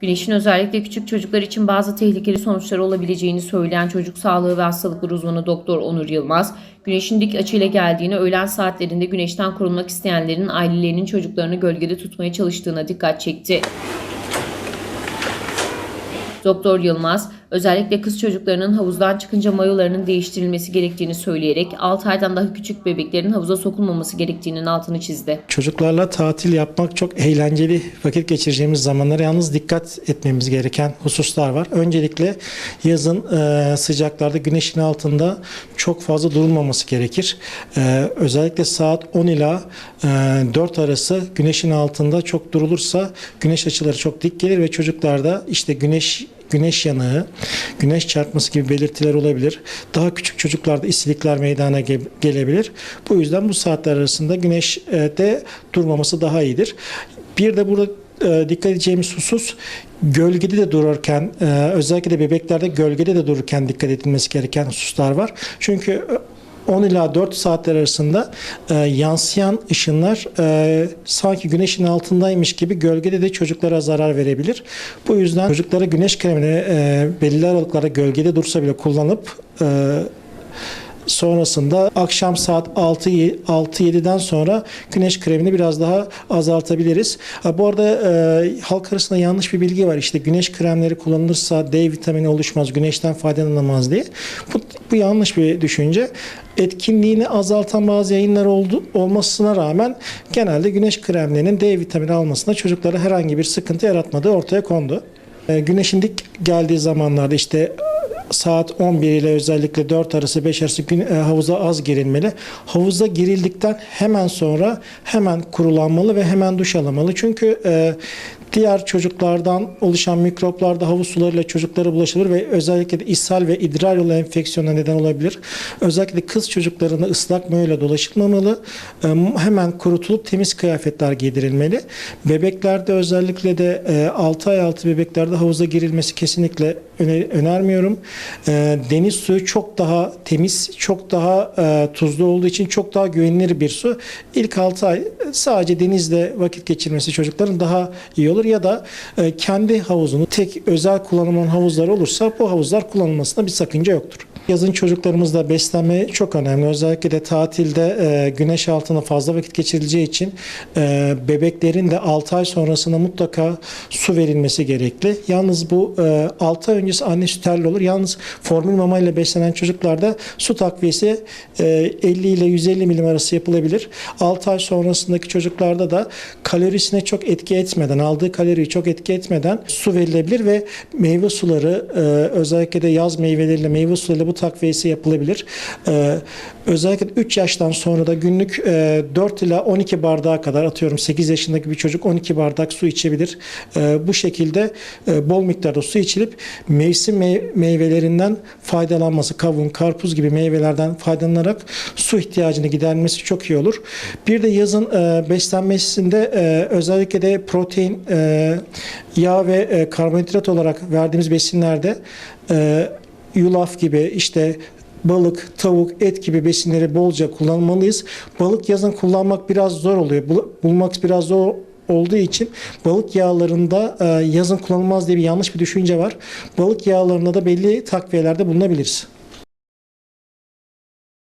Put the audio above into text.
Güneşin özellikle küçük çocuklar için bazı tehlikeli sonuçları olabileceğini söyleyen çocuk sağlığı ve hastalıkları uzmanı Doktor Onur Yılmaz, güneşin dik açıyla geldiğini, öğlen saatlerinde güneşten korunmak isteyenlerin ailelerinin çocuklarını gölgede tutmaya çalıştığına dikkat çekti. Doktor Yılmaz, özellikle kız çocuklarının havuzdan çıkınca mayolarının değiştirilmesi gerektiğini söyleyerek 6 aydan daha küçük bebeklerin havuza sokulmaması gerektiğinin altını çizdi. Çocuklarla tatil yapmak çok eğlenceli vakit geçireceğimiz zamanlar yalnız dikkat etmemiz gereken hususlar var. Öncelikle yazın e, sıcaklarda güneşin altında çok fazla durulmaması gerekir. E, özellikle saat 10 ila e, 4 arası güneşin altında çok durulursa güneş açıları çok dik gelir ve çocuklarda işte güneş güneş yanığı, güneş çarpması gibi belirtiler olabilir. Daha küçük çocuklarda isilikler meydana ge- gelebilir. Bu yüzden bu saatler arasında güneşte durmaması daha iyidir. Bir de burada e, dikkat edeceğimiz husus gölgede de dururken e, özellikle de bebeklerde gölgede de dururken dikkat edilmesi gereken hususlar var. Çünkü e, 10 ila 4 saatler arasında e, yansıyan ışınlar e, sanki güneşin altındaymış gibi gölgede de çocuklara zarar verebilir. Bu yüzden çocuklara güneş kremini e, belli aralıklarda gölgede dursa bile kullanıp e, Sonrasında akşam saat 6-7'den sonra güneş kremini biraz daha azaltabiliriz. Bu arada e, halk arasında yanlış bir bilgi var. İşte güneş kremleri kullanılırsa D vitamini oluşmaz, güneşten faydalanamaz diye. Bu, bu yanlış bir düşünce. Etkinliğini azaltan bazı yayınlar oldu, olmasına rağmen genelde güneş kremlerinin D vitamini almasında çocuklara herhangi bir sıkıntı yaratmadığı ortaya kondu. E, Güneşin dik geldiği zamanlarda işte saat 11 ile özellikle 4 arası 5 arası gün, e, havuza az girilmeli. Havuza girildikten hemen sonra hemen kurulanmalı ve hemen duş alınmalı. Çünkü e, diğer çocuklardan oluşan mikroplar da havuz sularıyla çocuklara bulaşılır ve özellikle de ishal ve idrar yolu enfeksiyonuna neden olabilir. Özellikle kız çocuklarına ıslak mayoyla dolaşılmamalı. Hemen kurutulup temiz kıyafetler giydirilmeli. Bebeklerde özellikle de e, 6 ay altı bebeklerde havuza girilmesi kesinlikle öne- önermiyorum. Deniz suyu çok daha temiz, çok daha tuzlu olduğu için çok daha güvenilir bir su. İlk 6 ay sadece denizde vakit geçirmesi çocukların daha iyi olur ya da e, kendi havuzunu tek özel kullanılan havuzlar olursa bu havuzlar kullanılmasında bir sakınca yoktur. Yazın çocuklarımızla beslenme çok önemli. Özellikle de tatilde e, güneş altında fazla vakit geçirileceği için e, bebeklerin de 6 ay sonrasında mutlaka su verilmesi gerekli. Yalnız bu e, 6 ay öncesi anne süterli olur. Yalnız formül mama ile beslenen çocuklarda su takviyesi e, 50 ile 150 milim arası yapılabilir. 6 ay sonrasındaki çocuklarda da kalorisine çok etki etmeden, aldığı kaloriyi çok etki etmeden su verilebilir ve meyve suları e, özellikle de yaz meyveleriyle meyve sularıyla bu takviyesi yapılabilir. E, özellikle 3 yaştan sonra da günlük e, 4 ila 12 bardağa kadar atıyorum 8 yaşındaki bir çocuk 12 bardak su içebilir. E, bu şekilde e, bol miktarda su içilip mevsim mey- meyvelerinden faydalanması, kavun, karpuz gibi meyvelerden faydalanarak su ihtiyacını gidermesi çok iyi olur. Bir de yazın e, beslenmesinde e, özellikle de protein, e, yağ ve e, karbonhidrat olarak verdiğimiz besinlerde e, yulaf gibi işte balık, tavuk, et gibi besinleri bolca kullanmalıyız. Balık yazın kullanmak biraz zor oluyor. Bul- Bulmak biraz zor olduğu için balık yağlarında e, yazın kullanılmaz diye bir yanlış bir düşünce var. Balık yağlarında da belli takviyelerde bulunabiliriz.